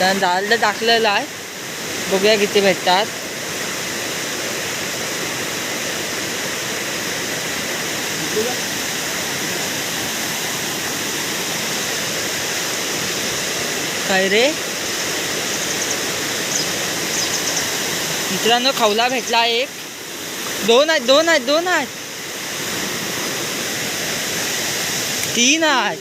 तर जाळं टाकलेलं आहे. बघूया किती भेटतात. काय रे? मित्रांनो खवला भेटला एक. दोन आहेत दोन आहेत दोन आहेत. तीन आहेत.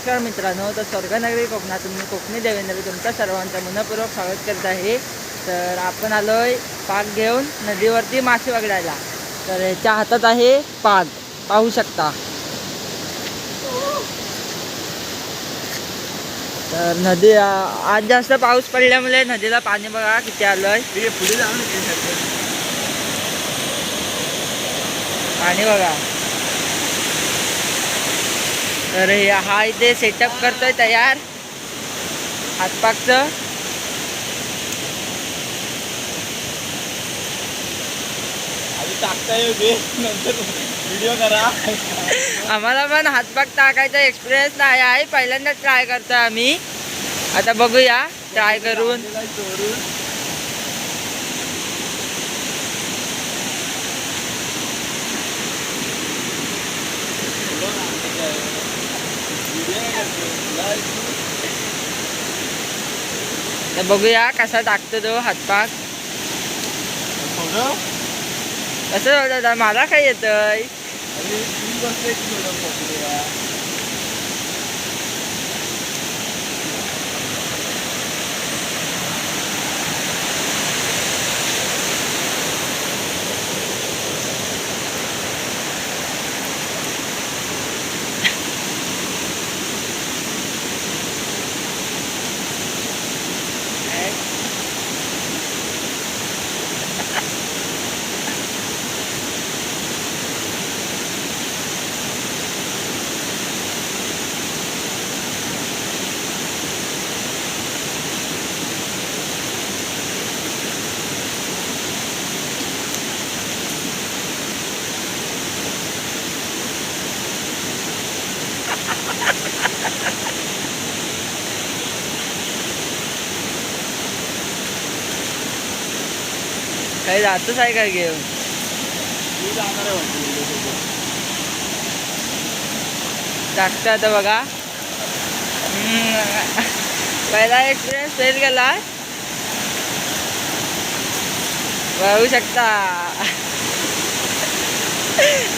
नमस्कार मित्रांनो तर स्वर्गनगरी कोकणातून मी कोकणी देवेंद्र तुमच्या सर्वांचं मनपूर्वक स्वागत करत आहे. तर आपण आलोय पाक घेऊन नदीवरती मासे पकडायला. तर ह्याच्या हातात आहे पाग पाहू शकता. तर नदी आज जास्त पाऊस पडल्यामुळे नदीला पाणी बघा किती आलंय. ते पुढे जाऊन येते सारखं. पाणी बघा. तर हे हा इथे सेटअप करतोय तयार. हातपाकचं. नंतर व्हिडिओ करा. आम्हाला पण हातपाक टाकायचा एक्सपिरियन्स नाही आहे. पहिल्यांदाच ट्राय करतोय आम्ही. आता बघूया ट्राय करून. तर बघूया कसा टाकतो तो हातपाक. कसं होतं मला काय येतंय? आणि काही जातच आहे काय घेऊन मी जाणार आहे टाकतं आता बघा पहिला एक्सपिरियन्स फेल गेला बघू शकता।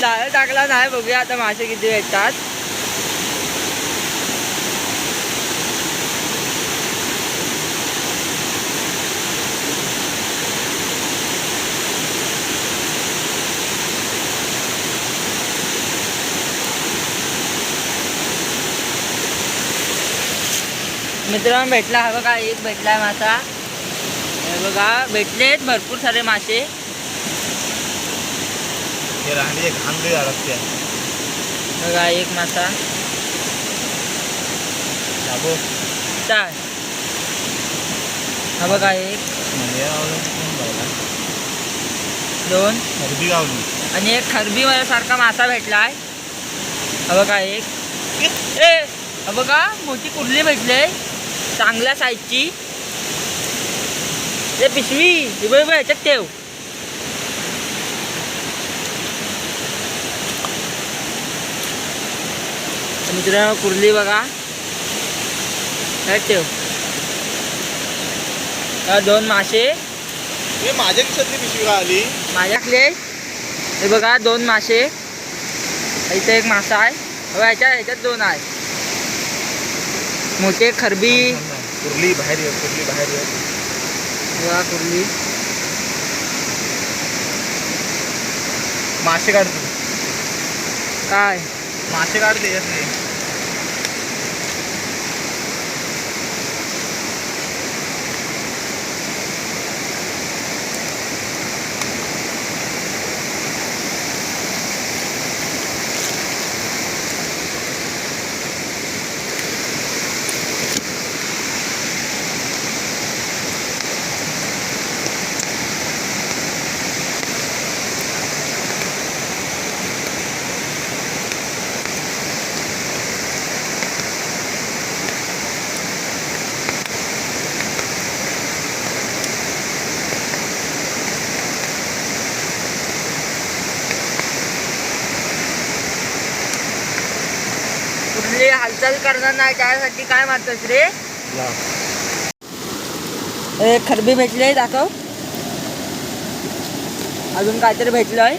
जाळं टाकला नाही बघूया आता मासे किती भेटतात। मित्रांनो भेटला. हा बघा एक भेटलाय मासा हे बघा भेटलेत भरपूर सारे मासे. बघा एक मासा. चार. हा बघा एक? दोन खरेदी गावली आणि एक खरबी सारखा मासा भेटलाय. हा बघा एक. ए हा बघा मोठी कुर्ली भेटले. चांगल्या साईजची. ते पिशवी हे बघ, ह्याच्यात ठेव. तर मित्रांनो कुर्ली बघा. ठेव. दोन मासे. माझ्या खिशातली पिशवी का आली माझ्याकडे हे बघा दोन मासे. इथे एक मासा आहे. ह्याच्या ह्याच्यात दोन आहे. मोठे खरबी. कुर्ली बाहेर ये कुर्ली बाहेर ये. बघा कुर्ली. मासे काढते काय? मासे काढते हालचाल करणार नाही त्यासाठी काय मारतोस रे? ए खरबी भेटले दाखव. अजून काहीतरी भेटलंय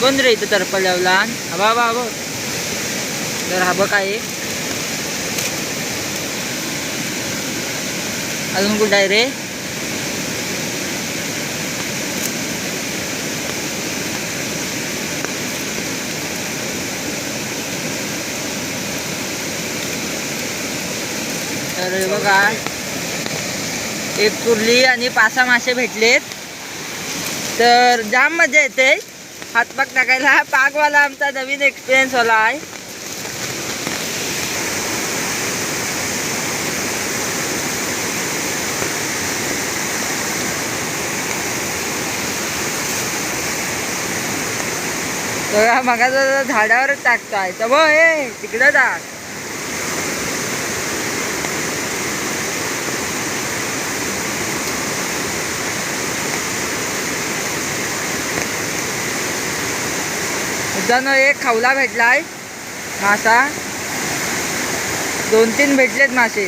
कोण रे इथं तरपल लावला हवा हवा हवं तर हा बघ काय? अजून कुठं आहे रे? तर बघा. एक कुर्ली आणि पासा मासे भेटलेत. तर जाम मजा येते. हातपाक टाकायला. पाकवाला आमचा नवीन एक्सपिरियन्स वाला आहे. तर झाडावरच टाकताय. तर हे तिकडं टाक जण एक खवला भेटलाय मासा. दोन तीन भेटलेत मासे.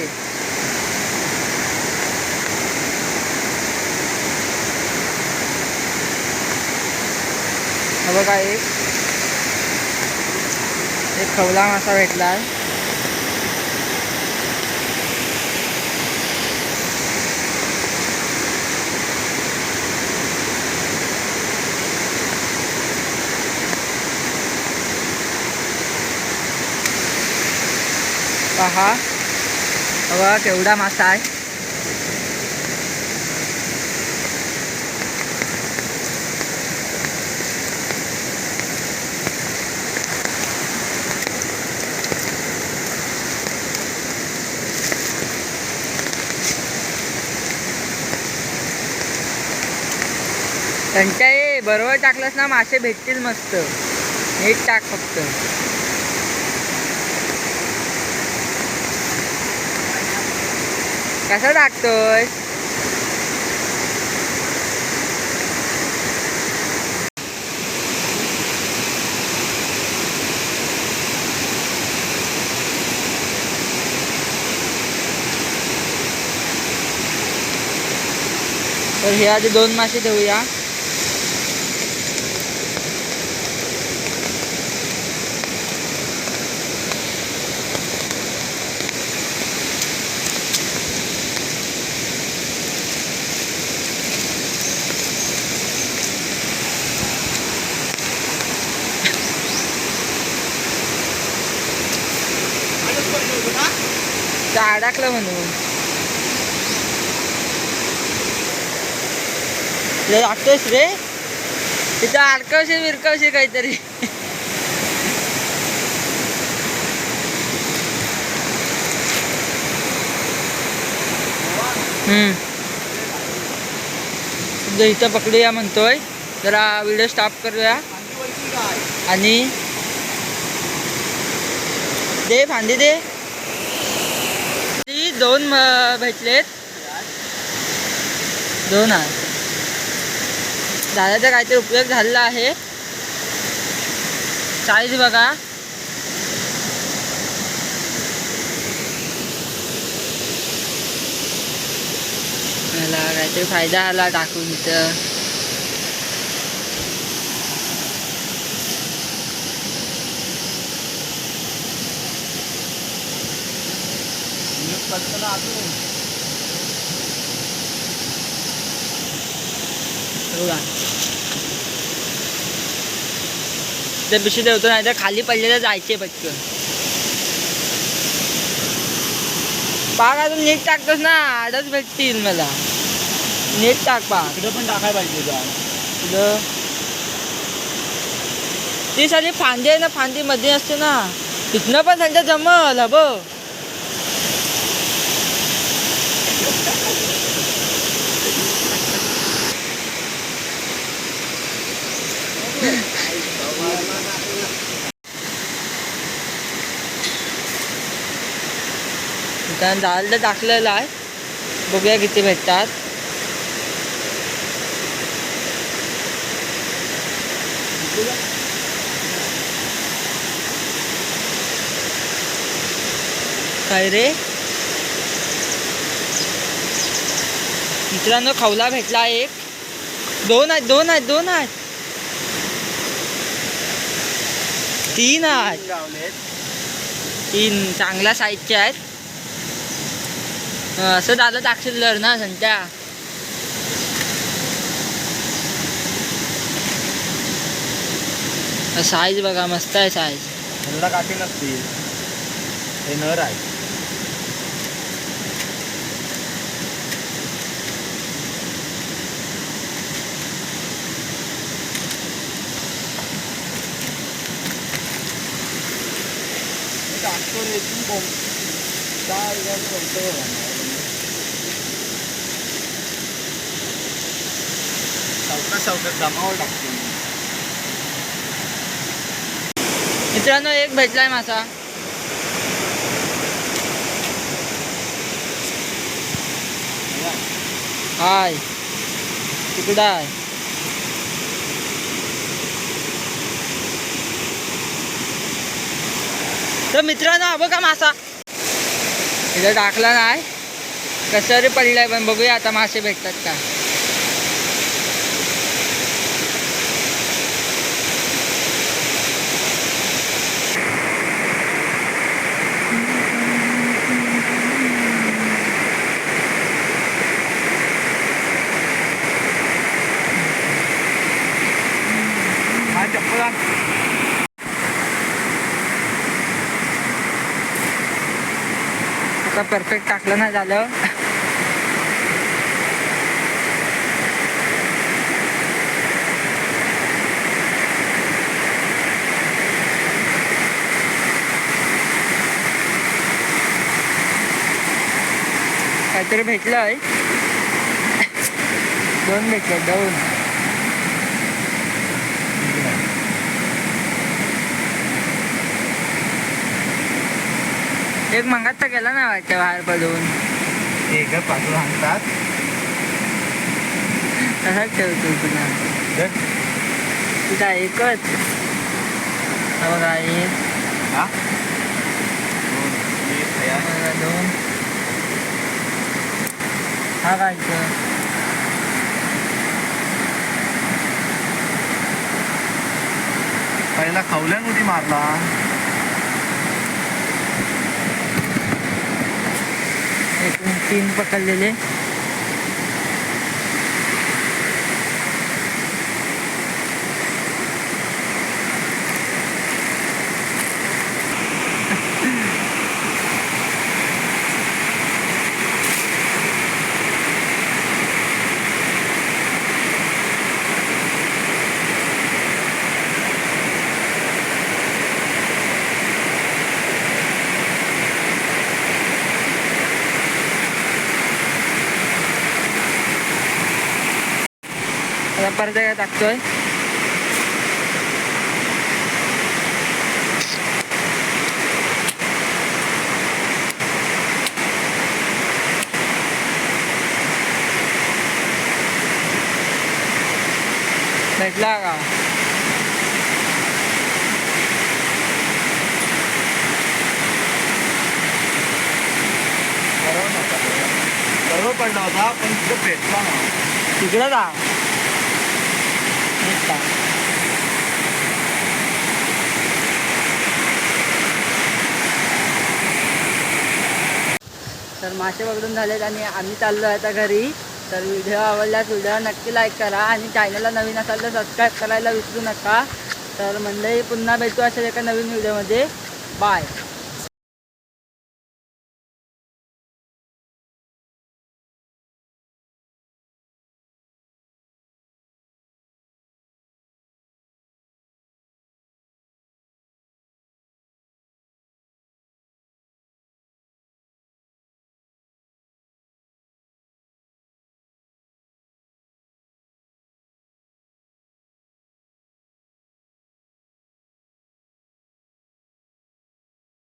बघा एक. एक खवला मासा भेटलाय. पहा. हवा केवढा मासा आहे. त्यांच्या ये बरोबर टाकलंस ना मासे भेटतील मस्त. नीट टाक फक्त. कसं टाकतोय तर हे आधी दोन मासे ठेवूया टाकला म्हणून. लागतोस रे. तिथं अडकवशे विरकवशे काहीतरी. हम्म. इथं पकडूया म्हणतोय. जरा व्हिडिओ स्टॉप करूया. आणि दे फांदी दे. दोन भेटलेत. दोन आहे. झाडाचा काहीतरी उपयोग झालेला आहे. साईज बघा. मला काहीतरी फायदा आला टाकून इथं. बघा. ते पिशवी ठेवतो नाही तर खाली पडलेलं जायचे पटकन. पाक अजून नीट टाकतोस ना आडच भेटतील मला. नीट टाक पाक इकडं पण टाकाय पाहिजे ती साली फांदी आहे ना फांदी मध्ये असते ना. तिथनं पण त्यांच्या जमल हब दाल तर टाकलेलं आहे बघूया किती भेटतात काय रे मित्रांनो खवला भेटला एक. दोन आहेत दोन आहेत दोन आहेत. तीन आहेत. गावलेत तीन चांगल्या साईजचे आहेत. असं दादा टाकशील लर ना संत्या. साईज बघा मस्त आहे साईज काठी नसतील. हे नर आहे. टाकतो रे तू बोंब काय यार बोलतो चौका चौकात जमावर टाकतो मी. मित्रांनो एक भेटलाय मासा हाय तिकडं आहे तर मित्रांनो बघा मासा. इथं टाकला नाही कशावर पडलाय पण बघूया आता मासे भेटतात का हा चप्पल आण. आता परफेक्ट टाकलं नाही झालं. काहीतरी आहे दोन भेटलं दोन. एक मंगात तर गेला ना वाटतं बाहेर पडून. घर पाठवून आणतात. तसाच ठेवतो धर. तुझा एकच. हा बघा एक हा? दोन, एक, हा इथं? पहिला खवल्यान उडी मारला? एकूण तीन पकडलेले. परत काय टाकतोय. भेटला का. बरोबर पडला होता पण तिथं भेटला ना तिकडं जा. भेटला तर मासे पकडून झालेत आणि आम्ही चाललो आहे आता घरी. तर व्हिडिओ आवडल्यास व्हिडिओ नक्की लाईक करा आणि चॅनलला नवीन असाल तर सबस्क्राईब करायला विसरू नका. तर मंडळी पुन्हा भेटू असेल एका नवीन व्हिडिओमध्ये. बाय